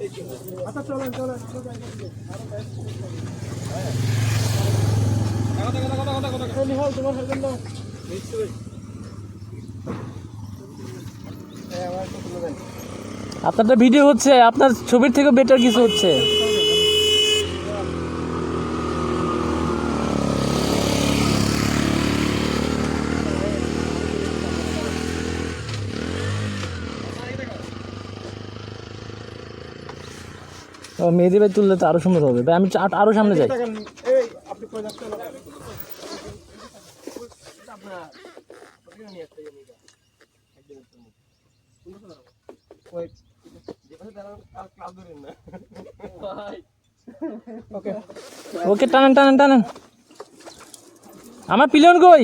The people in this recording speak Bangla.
আচ্ছা চলেন চলেন আপনারটা ভিডিও হচ্ছে আপনার ছবির থেকে বেটার কিছু হচ্ছে। মেহেদি ভাই তুললে তো আরও সুন্দর হবে। ভাই আমি চা- আরও সামনে যাই। ওকে ওকে টানেন টানেন টানেন। আমার পিলিয়ন কই?